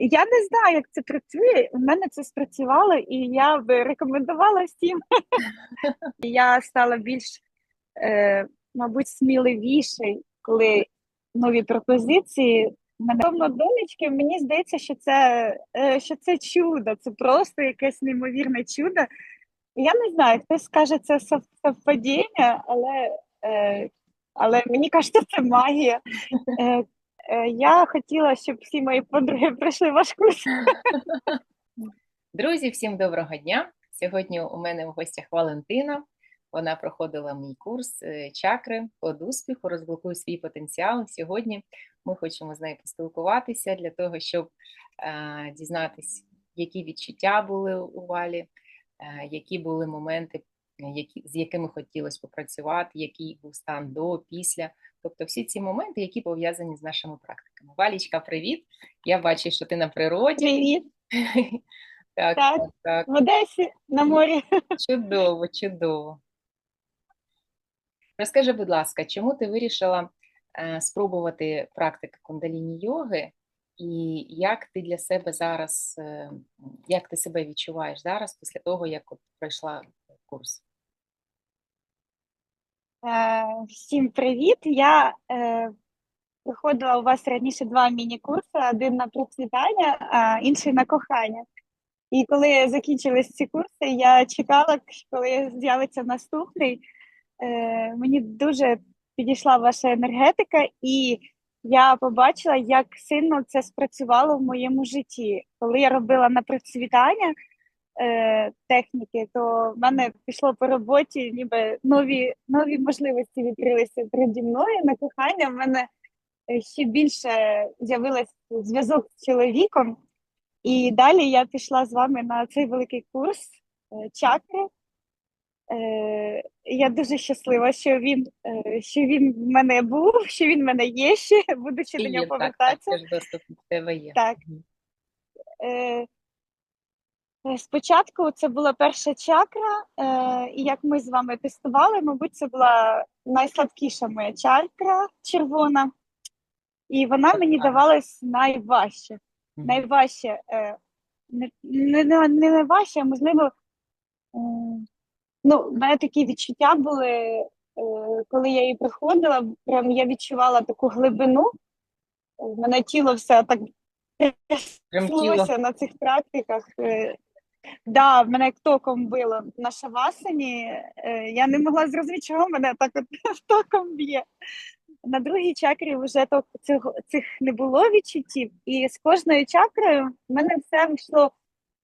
Я не знаю, як це працює. У мене це спрацювало, і я би рекомендувала всім. Я стала більш, е, мабуть, сміливішою, коли нові пропозиції. Мене донечки, мені здається, що це, е, що це чудо, це просто якесь неймовірне чудо. Я не знаю, хтось скаже це совпадіння, але, е, але мені кажеться, це магія. Е, е, я хотіла, щоб всі мої подруги прийшли в ваш курс. Друзі, всім доброго дня! Сьогодні у мене в гостях Валентина. Вона проходила мій курс е, чакри под успіху, розблокуй свій потенціал. Сьогодні ми хочемо з нею поспілкуватися для того, щоб е, дізнатись, які відчуття були у Валі, е, які були моменти, які, з якими хотілося попрацювати, який був стан до, після. Тобто всі ці моменти, які пов'язані з нашими практиками. Валічка, привіт! Я бачу, що ти на природі. Привіт, Так, Так. так, в Одесі на морі. Чудово, чудово. Розкажи, будь ласка, чому ти вирішила е, спробувати практики кундаліні йоги, і як ти для себе зараз, е, як ти себе відчуваєш зараз після того, як пройшла курс? Е, Всім привіт. Я е, проходила у вас раніше два міні-курси: один на процвітання, а інший на кохання. І коли закінчились ці курси, я чекала, коли з'явиться наступний. Е, Мені дуже підійшла ваша енергетика, і я побачила, як сильно це спрацювало в моєму житті. Коли я робила на процвітання е, техніки, то в мене пішло по роботі, ніби нові, нові можливості відкрилися переді мною. На кохання в мене ще більше з'явився зв'язок з чоловіком. І далі я пішла з вами на цей великий курс е, чакри. Е, Я дуже щаслива, що він, е, що він в мене був, що він в мене є ще, буду ще до нього так, так, повертатися. в тебе є. Так. Е, е, Спочатку це була перша чакра, е, і як ми з вами тестували, мабуть, це була найслабкіша моя чакра червона, і вона мені давалась найважче. Найважче, е, не, не, не найважче, а можливо, ну, в мене такі відчуття були, е, коли я її проходила, прям я відчувала таку глибину, в мене тіло все так Прям на цих практиках. Да, мене як током било на шавасані. Е, Я не могла зрозуміти, чого мене так от током б'є. На другій чакрі вже ток, цього, цих не було відчуттів, і з кожною чакрою в мене все йшло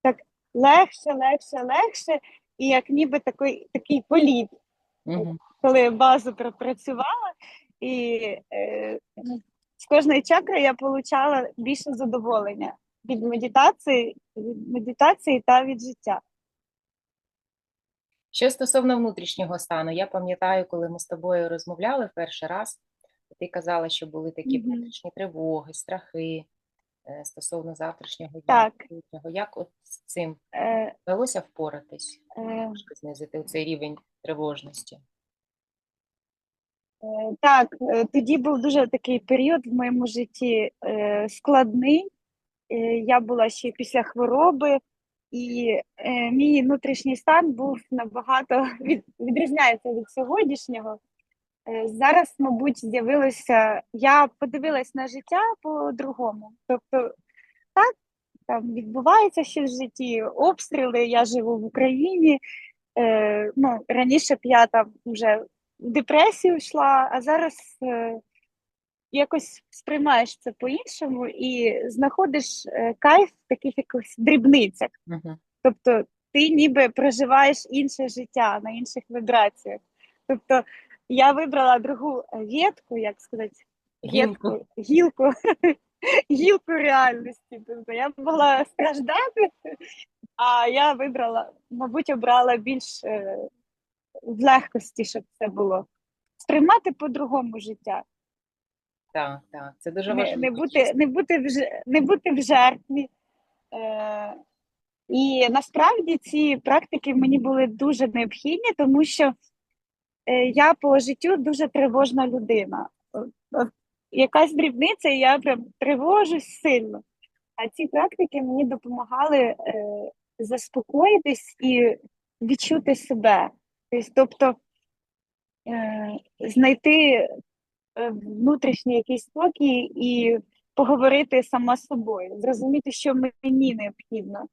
так легше, легше, легше, і як ніби такий, такий політ, Мгм. коли базу пропрацювала, і е, з кожної чакри я отримала більше задоволення від медитації, від медитації та від життя. Що стосовно внутрішнього стану, я пам'ятаю, коли ми з тобою розмовляли перший раз, ти казала, що були такі внутрішні тривоги, страхи е, стосовно завтрашнього дня. Так. Як от з цим Е, вдалося впоратись, е, знизити цей рівень тривожності? Е, Так, тоді був дуже такий період в моєму житті складний. Е, Я була ще після хвороби, і е, мій внутрішній стан був набагато від, відрізняється від сьогоднішнього. Е, Зараз, мабуть, з'явилося. Я подивилась на життя по-другому. Тобто, так, там відбувається щось в житті, обстріли. Я живу в Україні. Е, ну, раніше б я там вже в депресію йшла, а зараз е, якось сприймаєш це по-іншому і знаходиш е, кайф в таких якихось дрібницях. Угу. Тобто ти ніби проживаєш інше життя на інших вібраціях. Тобто я вибрала другу ветку, як сказати, Гілку. гілку, гілку реальності. Тобто я могла страждати, а я вибрала, мабуть, обрала більш е, в легкості, щоб це було. Сприймати по-другому життя. Так, так, це дуже Не, важливо. не, бути, не, бути в, не бути в жертві. Е, і насправді ці практики мені були дуже необхідні, тому що е, я по життю дуже тривожна людина. От- от Якась дрібниця, і я прям тривожусь сильно. А ці практики мені допомагали е, заспокоїтись і відчути себе. Тобто, е, знайти е, внутрішній якийсь спокій і поговорити сама з собою, зрозуміти, що мені необхідно,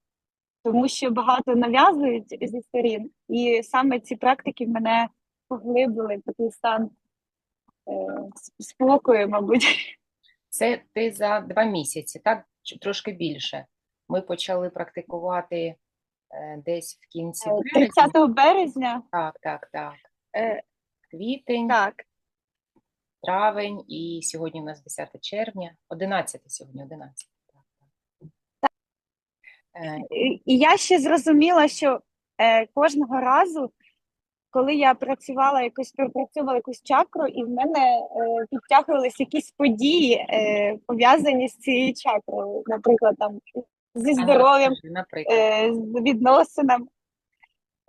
тому що багато нав'язують зі сторін, і саме ці практики мене поглибили в такий стан е, спокою, мабуть. Це ти за два місяці, так? Трошки більше. Ми почали практикувати е, десь в кінці Е, березня. 30 березня, Так, так, так. е, Квітень, так, травень і сьогодні у нас 10 червня. 11 сьогодні, 11. Так, так. Е, І я ще зрозуміла, що е, кожного разу, коли я працювала якось пропрацьовувала якусь чакру, і в мене е, підтягувалися якісь події, е, пов'язані з цією чакрою, наприклад, там зі здоров'ям, е, з відносинами,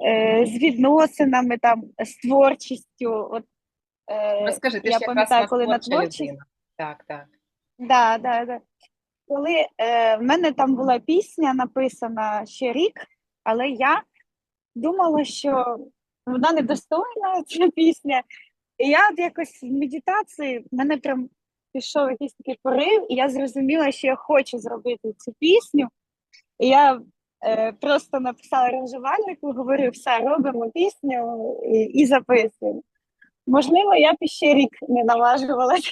е, з відносинами, там, з творчістю. От, Розкажи, ти я ж пам'ятаю, коли на творчість людина. Так, так. Да, да, да. Коли е, в мене там була пісня написана ще рік, але я думала, що вона недостойна, ця пісня. І я от якось в медитації, в мене прям пішов якийсь такий порив, і я зрозуміла, що я хочу зробити цю пісню. І я е, просто написала аранжувальнику, говорю, все, робимо пісню і, і записуємо. Можливо, я б ще рік не наважувалася.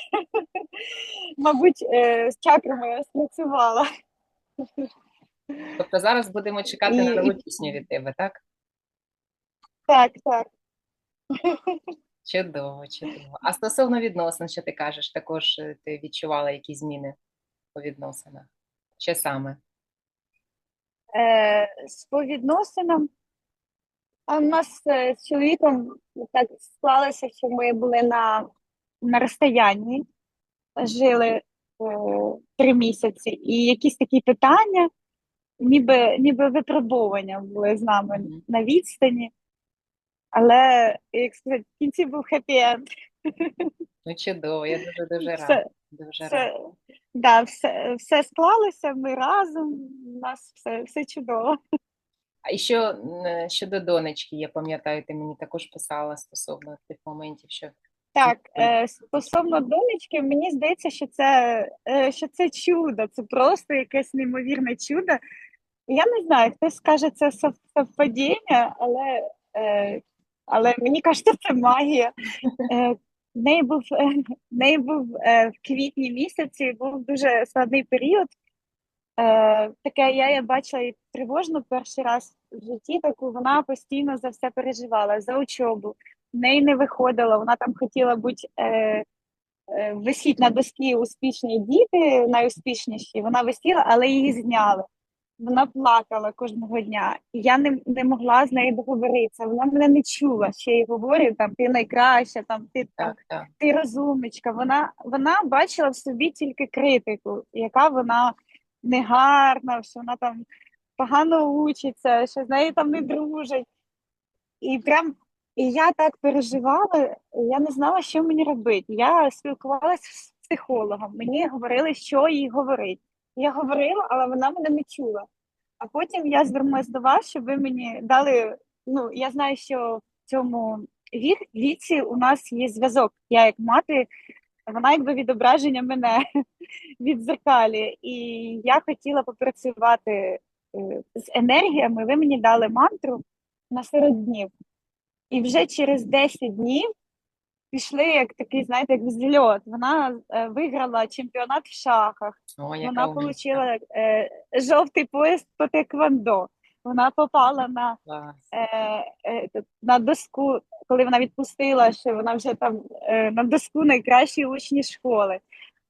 Мабуть, е, з чакрами я спрацювала. Тобто зараз будемо чекати І- на нову пісню від тебе, так? Так, так. Чудово, чудово. А стосовно відносин, що ти кажеш, також е, ти відчувала якісь зміни у відносинах? Що саме? Е, з по відносинам. А в нас е, з чоловіком так склалося, що ми були на, на розстоянні, жили е, три місяці, і якісь такі питання, ніби, ніби випробування були з нами на відстані. Але, як сказати, в кінці був хеппі-енд. Ну, чудово, я дуже дуже рада. Дуже рада. все, да, все, все склалося, ми разом, у нас все, все чудово. А що щодо донечки, я пам'ятаю, ти мені також писала стосовно тих моментів, що Так, е, стосовно донечки, мені здається, що це, е, що це чудо, це просто якесь неймовірне чудо. Я не знаю, хтось скаже це сов- совпадіння, але, е, але мені кажеться, це магія. Е, в неї був, в неї був в квітні місяці, був дуже складний період. Е, таке я, я бачила і тривожно перший раз в житті, таку вона постійно за все переживала, за учобу. В неї не виходило, вона там хотіла бути е, е, висіть на доскі успішні діти, найуспішніші. Вона висіла, але її зняли. Вона плакала кожного дня, і я не, не могла з нею договоритися. Вона мене не чула. Ще й говорю, там ти найкраща, там ти там так, так. ти розумничка. Вона, вона бачила в собі тільки критику, яка вона негарна, що вона там погано учиться, що з нею там не дружать. І прям і я так переживала, я не знала, що мені робити. Я спілкувалася з психологом, мені говорили, що їй говорить. Я говорила, але вона мене не чула. А потім я звернулася до вас, щоб ви мені дали. Ну, я знаю, що в цьому віці у нас є зв'язок. Я як мати, вона якби відображення мене від зеркалі. І я хотіла попрацювати е, з енергіями. Ви мені дали мантру на 40 днів. І вже через 10 днів пішли як такий, знаєте, як взльот. Вона е, виграла чемпіонат в шахах. О, Вона отримала е, жовтий пояс по теквондо. Вона попала на, е, е, на доску, коли вона відпустила, що вона вже там е, на доску найкращої учні школи.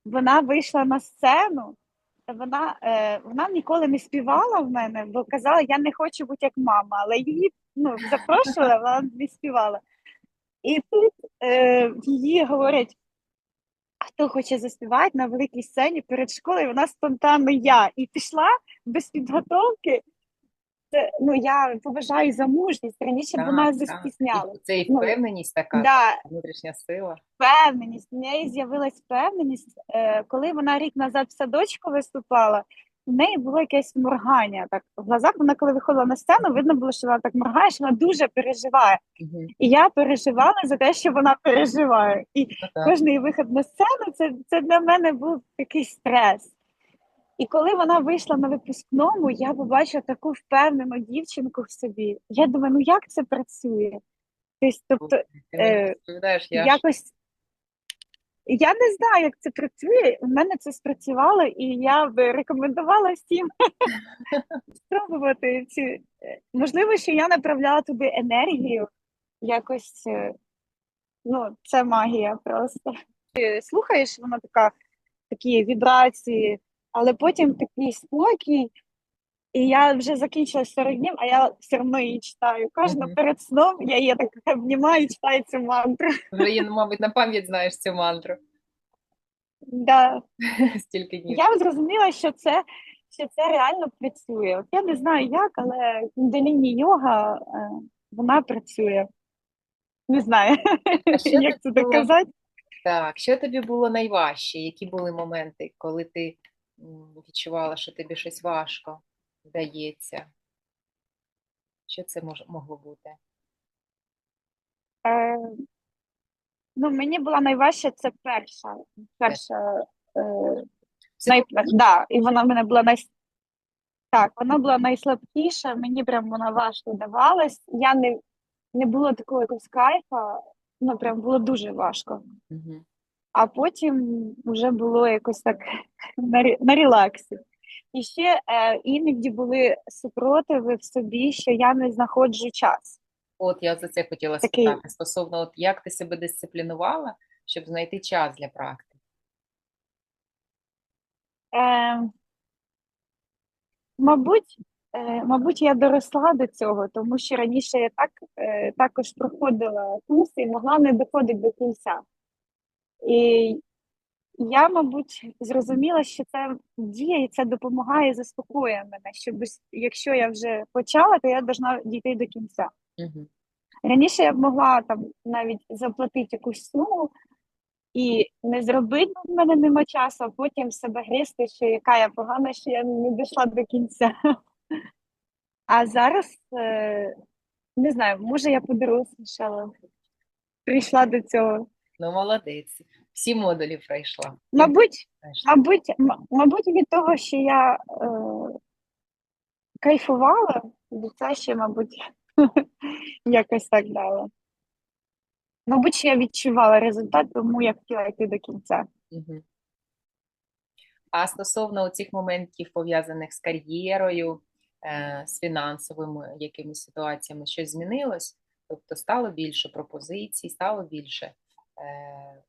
Вона вийшла на сцену. Вона, е, вона ніколи не співала в мене, бо казала, я не хочу бути як мама, але її ну, запрошували, вона не співала. І тут е, її говорять, хто хоче заспівати на великій сцені перед школою, вона спонтанно я. І пішла без підготовки. Це, ну, я поважаю за мужність. Раніше б вона Так, так. застісняла. Це і Ну, впевненість така, Да, внутрішня сила. впевненість. В неї з'явилась впевненість, е, коли вона рік назад в садочку виступала. в неї було якесь моргання. Так в глазах вона, коли виходила на сцену, видно було, що вона так моргає, що вона дуже переживає. Мгм. І я переживала за те, що вона переживає. І Ну, так. кожний вихід на сцену це, це для мене був такий стрес. І коли вона вийшла на випускному, я побачила таку впевнену дівчинку в собі. Я думаю, ну як це працює? Тобто, тобто е, я якось я не знаю, як це працює. У мене це спрацювало, і я би рекомендувала всім спробувати ці. е, Можливо, що я направляла туди енергію, якось е, ну, це магія просто. Ти слухаєш, вона така, такі вібрації, але потім такий спокій. І я вже закінчила 40 днів, а я все одно її читаю. Кожного Мгм. перед сном я її так обнімаю і читаю цю мантру. вже її, мабуть, на пам'ять знаєш цю мантру. Да. Стільки днів. Я зрозуміла, що це, що це реально працює. От я не знаю як, але кундаліні йога е, вона працює. Не знаю, що як це доказати. Так, що тобі було найважче? Які були моменти, коли ти відчувала, що тобі щось важко вдається? Що це мож, могло бути? Е, ну, мені була найважча це перша. Перша е, най, да, і вона в мене була най... Так, вона була найслабкіша, мені прям вона важко давалась. Я не, не було такого якогось кайфа, ну прям було дуже важко. Мгм. А потім вже було якось так на, на релаксі. І ще е, іноді були супротиви в собі, що я не знаходжу час. От я за це хотіла Такий- спитати. Стосовно, от як ти себе дисциплінувала, щоб знайти час для практики? Е, мабуть, е, мабуть, я доросла до цього, тому що раніше я так е, також проходила курси і могла не доходити до кінця. І я, мабуть, зрозуміла, що це діє і це допомагає, заспокоює мене. Що без- якщо я вже почала, то я повинна дійти до кінця. Мгм. Раніше я б могла там навіть заплатити якусь суму і не зробити, в мене нема часу, а потім себе гризти, що яка я погана, що я не дійшла до кінця. А зараз е, не знаю, може я подорослішала, прийшла до цього. Ну, молодець. Всі модулі пройшла. Мабуть, Пройшла. мабуть, мабуть, від того, що я е, кайфувала, від це ще, мабуть, якось так дало. Мабуть, що я відчувала результат, тому я хотіла йти до кінця. Мгм. А стосовно цих моментів, пов'язаних з кар'єрою, е, з фінансовими якимись ситуаціями, щось змінилось? Тобто стало більше пропозицій, стало більше е,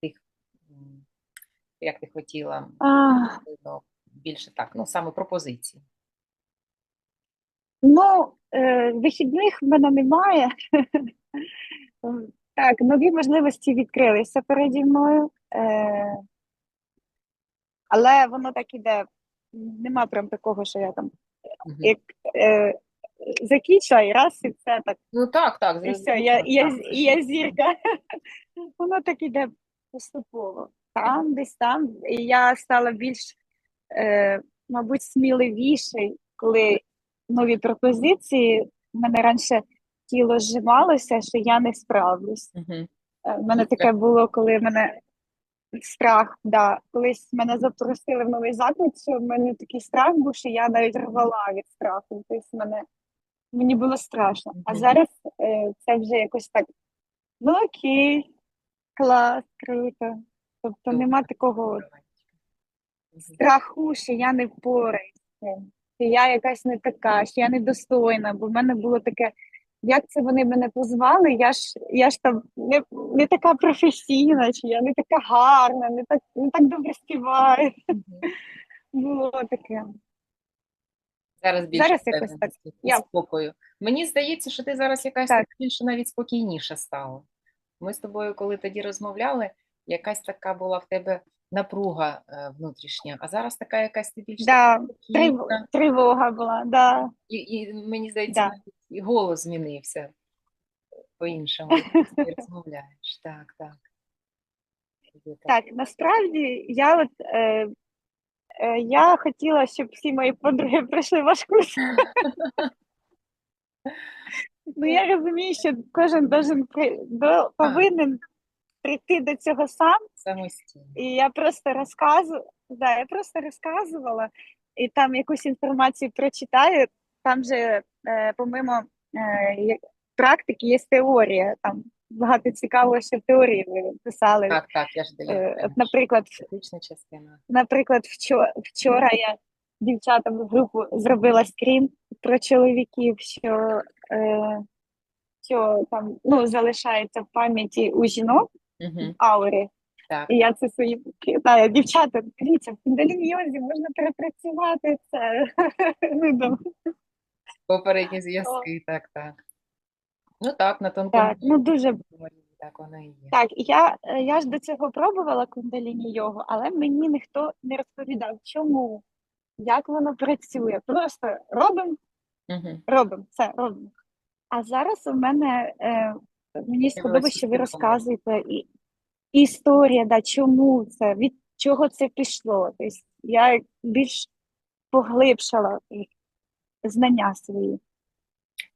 тих, як ти хотіла, А, більше так, ну саме пропозицій. ну, е, вихідних в мене немає. Так, нові можливості відкрилися переді мною. Е, але воно так іде. Нема прям такого, що я там як е, закінчила і раз, і все так. Ну так, так, І все, я, я, я зірка. Воно так іде поступово. Там, десь там. І я стала більш, е, мабуть, сміливішою, коли нові пропозиції. У мене раніше тіло зжималося, що я не справлюсь. Мгм. Е, В мене таке було, коли мене страх, да. Колись мене запросили в новий заклад, що в мене такий страх був, що я навіть рвала від страху. Тобто мене, мені було страшно. А зараз е, це вже якось так, ну окей, клас, круто. Тобто нема такого страху, що я не впораюся, що я якась не така, що я недостойна, бо в мене було таке. Як це вони мене позвали? Я ж я ж там не, не така професійна, чи я не така гарна, не так не так добре співаю. Мгм. Було таке. Зараз більше Зараз якось і Я- спокою. Мені здається, що ти зараз якась Так. більше навіть спокійніша стала. Ми з тобою, коли тоді розмовляли, якась така була в тебе напруга е, внутрішня, а зараз така якась ти більш Да, спокійна. тривога була, да. І, і мені здається, Да. і голос змінився по-іншому. Ти розмовляєш. Так, так. Так. Так, насправді я от е, я хотіла, щоб всі мої подруги пройшли ваш курс. Ну, я розумію, що кожен должен при... до... повинен прийти до цього сам. Самостійно. І я просто розказу... да, я просто розказувала, і там якусь інформацію прочитаю. Там же, е, помимо е, практики, є теорія. Там багато цікавого, в теорії ви писали. Так, так, я ж Е, даю. наприклад, частина. Наприклад, вчора, вчора я дівчатам в групу зробила скрін про чоловіків, що, е, що там ну, залишається в пам'яті у жінок Угу. в аурі. Так. І я це свої кидаю. Дівчата, дивіться, в кундаліньйозі можна перепрацювати це. Ну. Попередні зв'язки, так, так. Ну так, на тонкому Так, ну дуже рівні, так воно і є. так. Я, е, я ж до цього пробувала кундаліні йогу, але мені ніхто не розповідав, чому, як воно працює. Просто робимо Угу. Робимо, все робимо. А зараз у мене е, мені сподобалося, що ви розказуєте і, і історія, да, чому це, від чого це пішло. Тобто я більш поглибшала знання свої.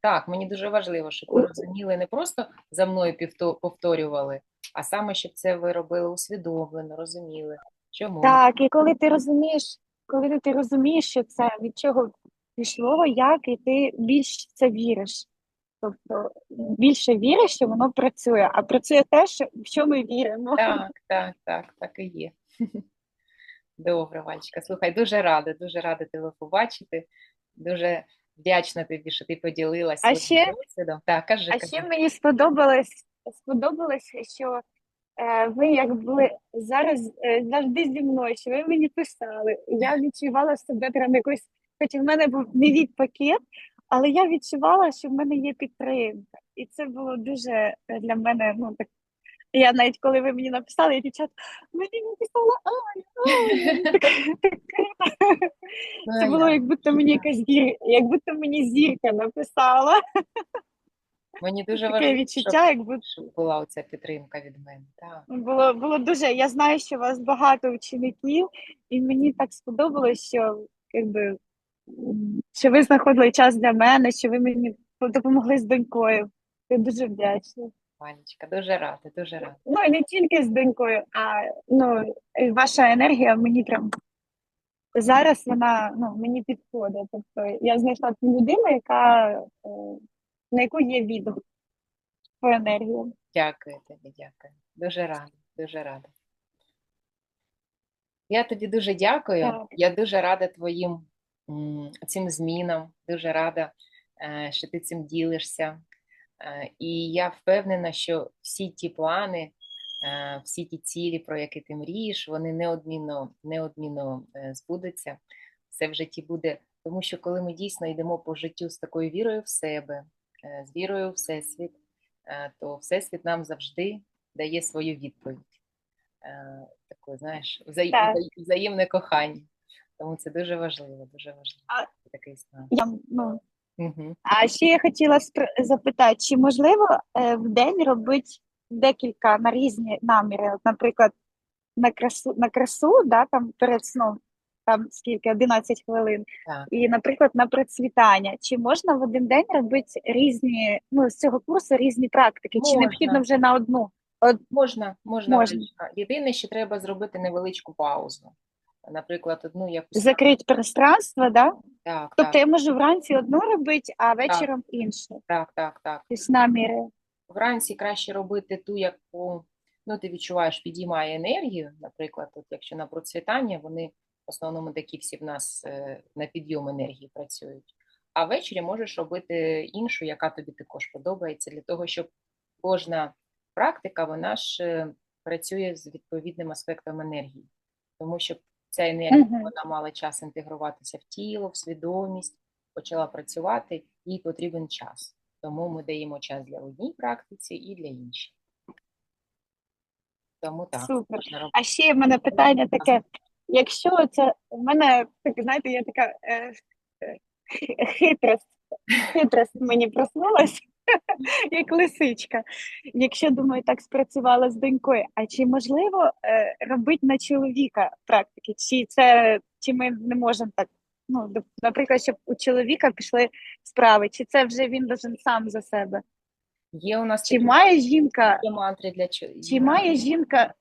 Так, мені дуже важливо, щоб ви розуміли, не просто за мною повторювали, а саме, щоб це ви робили усвідомлено, розуміли, чому. Так, і коли ти розумієш, коли ти розумієш, що це від чого пішло, як, і ти більш в це віриш. Тобто більше віриш, що воно працює, а працює те, що, в що ми віримо. Так, так, так, так і є. Добре, Вальчика. Слухай, дуже рада, дуже рада тебе побачити. Дуже вдячна тобі, що ти поділилася А ще- досвідом. Так, кажи, А кажи. ще мені сподобалось, сподобалось, що е, ви як були зараз е, завжди зі мною, що ви мені писали. Я відчувала себе прям якось, хоч в мене був не від пакет, але я відчувала, що в мене є підтримка. І це було дуже для мене, ну так. Я навіть коли ви мені написали, я дівчат, мені написала Аня, Це було, як? як будто мені якась зір, як будто мені зірка написала. Мені дуже Таке важливо, відчуття, як будто. щоб, щоб була оця підтримка від мене. Так. Було, було дуже. Я знаю, що у вас багато учеників, і мені так сподобалось, що якби, що ви знаходили час для мене, що ви мені допомогли з донькою. Я дуже вдячна. Ванечка, дуже рада, дуже рада. Ну і не тільки з донькою, а ну, ваша енергія мені прям зараз вона ну, мені підходить. Тобто я знайшла ту людину, яка е, на яку є відгук по енергії. Дякую тобі, дякую. Дуже рада, дуже рада. Я тобі дуже дякую. Так. Я дуже рада твоїм цим змінам, дуже рада, е, що ти цим ділишся. Е, І я впевнена, що всі ті плани, е, всі ті цілі, про які ти мрієш, вони неодмінно, неодмінно е, збудуться. Все в житті буде. Тому що коли ми дійсно йдемо по життю з такою вірою в себе, з вірою в Всесвіт, то Всесвіт нам завжди дає свою відповідь. Таке, знаєш, взаї- Так. взаємне кохання. Тому це дуже важливо, дуже важливо. А- Такий стан. Я, ну, Угу. А ще я хотіла спр- запитати, чи можливо е, в день робити декілька на різні наміри? От, наприклад, на красу, на красу, да, там перед сном, там скільки, 11 хвилин, Так. і, наприклад, на процвітання. Чи можна в один день робити різні, ну, з цього курсу різні практики? Чи Можна. необхідно вже на одну? Можна, можна, Можна. Єдине, що треба зробити невеличку паузу. Наприклад, одну якусь Закрити пространство, да? так, Тобто так, я можу вранці одну робити, а вечором іншу. так, так, так. Тобто наміри. Вранці краще робити ту, яку ну, ти відчуваєш, підіймає енергію. Наприклад, от якщо на процвітання, вони в основному такі всі в нас е, на підйом енергії працюють. А ввечері можеш робити іншу, яка тобі також подобається, для того, щоб кожна практика вона ж е, працює з відповідним аспектом енергії. Тому що ця енергія Мгм. вона мала час інтегруватися в тіло, в свідомість, почала працювати, їй потрібен час. Тому ми даємо час для одній практиці і для іншої. Тому так, Супер. А ще в мене питання таке: якщо це в мене так, знаєте, я така е, е, хитрость, хитрость мені проснулась, як лисичка. Якщо думаю, так спрацювала з донькою, а чи можливо е, робити на чоловіка практики? Чи це чи ми не можемо так. Ну, наприклад, щоб у чоловіка пішли справи, чи це вже він должен сам за себе? Є у нас Чи такі має жінка, є мантри для чоловіків? чи має жінка,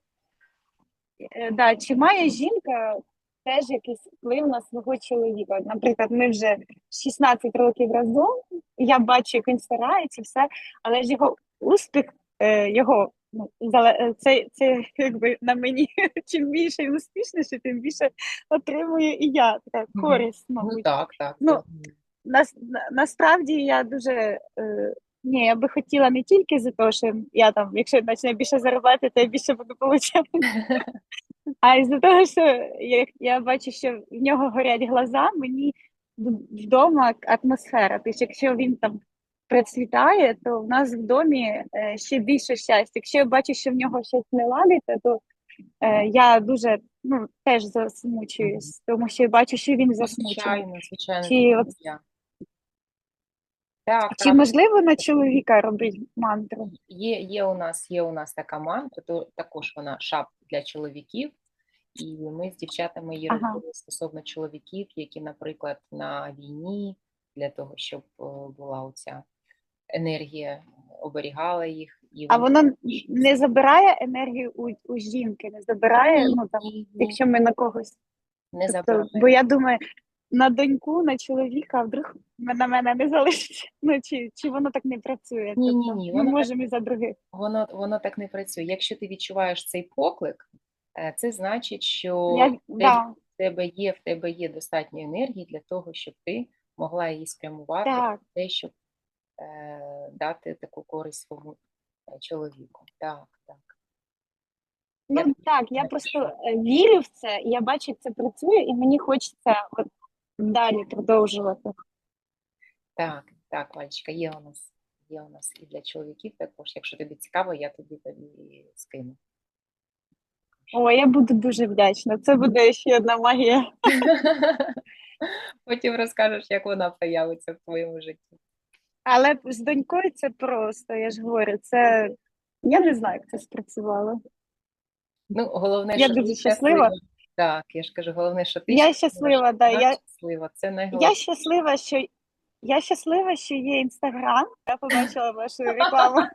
е, да, чи має жінка теж якийсь вплив на свого чоловіка? Наприклад, ми вже 16 років разом, я бачу, як він старається, все, але ж його успіх, е, його ну, е, це, це якби на мені чим більше і успішніше, тим більше отримую і я така користь, Ну мабуть. так, так. Ну, Нас, на, насправді я дуже е, ні, я би хотіла не тільки за те, що я там, якщо почне більше заробляти, то я більше буду отримати. А й за того, що я, я бачу, що в нього горять глаза, мені вдома атмосфера. Тобто, якщо він там процвітає, то в нас в домі е, ще більше щастя. Якщо я бачу, що в нього щось не ладиться, то е, я дуже ну, теж засмучуюсь, тому що я бачу, що він засмучений. Звичайно, звичайно. Чи от- Так, Чи так. можливо на чоловіка робити мантру? Є, є у нас, є у нас така мантра, то також вона шап для чоловіків. І ми з дівчатами її Ага. робили стосовно чоловіків, які, наприклад, на війні, для того, щоб е, була оця енергія, оберігала їх. І А вони- воно не забирає енергію у, у жінки, не забирає, Ні, ну там, ні, ні, якщо ми на когось. не Тобто, забирає. бо я думаю, на доньку, на чоловіка, а вдруг на мене не залишиться. Ну чи, чи воно так не працює? Ні, ні, Тобто, ні, ми воно так- можемо і за других. Воно, воно так не працює. Якщо ти відчуваєш цей поклик, це значить, що Я, в тебе, да, в тебе є, в тебе є достатньо енергії для того, щоб ти могла її спрямувати так. на те, щоб е, дати таку користь своєму е, чоловіку. Так, так. Ну Я- так, я просто е, вірю в це, я бачу, як це працює, і мені хочеться от далі продовжувати. Так, так, Валечка, є у нас, є у нас і для чоловіків також. Якщо тобі цікаво, я тобі тобі скину. О, я буду дуже вдячна. Це буде ще одна магія. Потім розкажеш, як вона проявиться в твоєму житті. Але з донькою це просто, я ж говорю, це я не знаю, як це спрацювало. Ну, головне, Я що дуже ти щаслива. Так, я ж кажу, головне, що ти Я щаслива, да, я- щаслива. Це Я щаслива, що я щаслива, що є інстаграм. Я побачила вашу рекламу.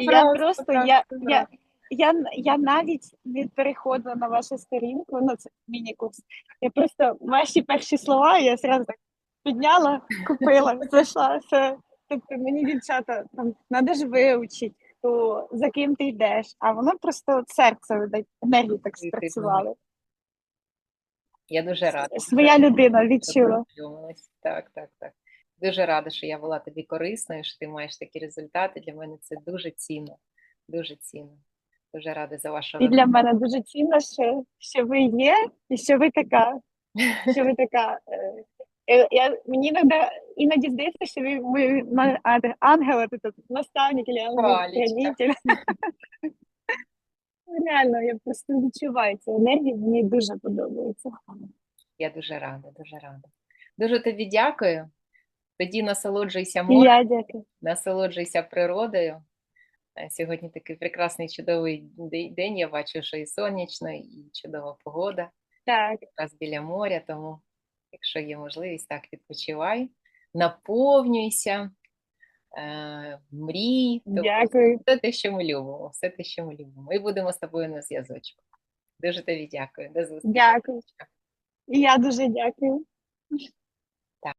І я просто я, я, я, я навіть не переходила на вашу сторінку. Ну це міні-курс. Я просто ваші перші слова я зразу так підняла, купила, зайшла. Все. Тобто мені дівчата там треба ж вивчити, то за ким ти йдеш, а воно просто серце видать, енергії так спрацювали. Я дуже рада. Своя людина відчула. Так, так, так. Дуже рада, що я була тобі корисною, що ти маєш такі результати. Для мене це дуже цінно. Дуже цінно. Дуже рада за вашу І для мене дуже цінно, що, що ви є, і що ви така. Що ви така. е, е, Я, мені іноді, іноді здається, що ви, ви ангел, наставник, чи ангел. Ну, Реально, я просто відчуваю цю енергію, мені дуже подобається. Я дуже рада, дуже рада. Дуже тобі дякую. Тоді насолоджуйся морем, насолоджуйся природою. Е, Сьогодні такий прекрасний чудовий день. Я бачу, що і сонячно, і чудова погода. Так, якраз біля моря, тому якщо є можливість, так відпочивай, наповнюйся, е, мрій, дякую. все те, що ми любимо, все те, що ми любимо. І будемо з тобою на зв'язочку. Дуже тобі дякую. До зустрічі. Дякую. І я дуже дякую.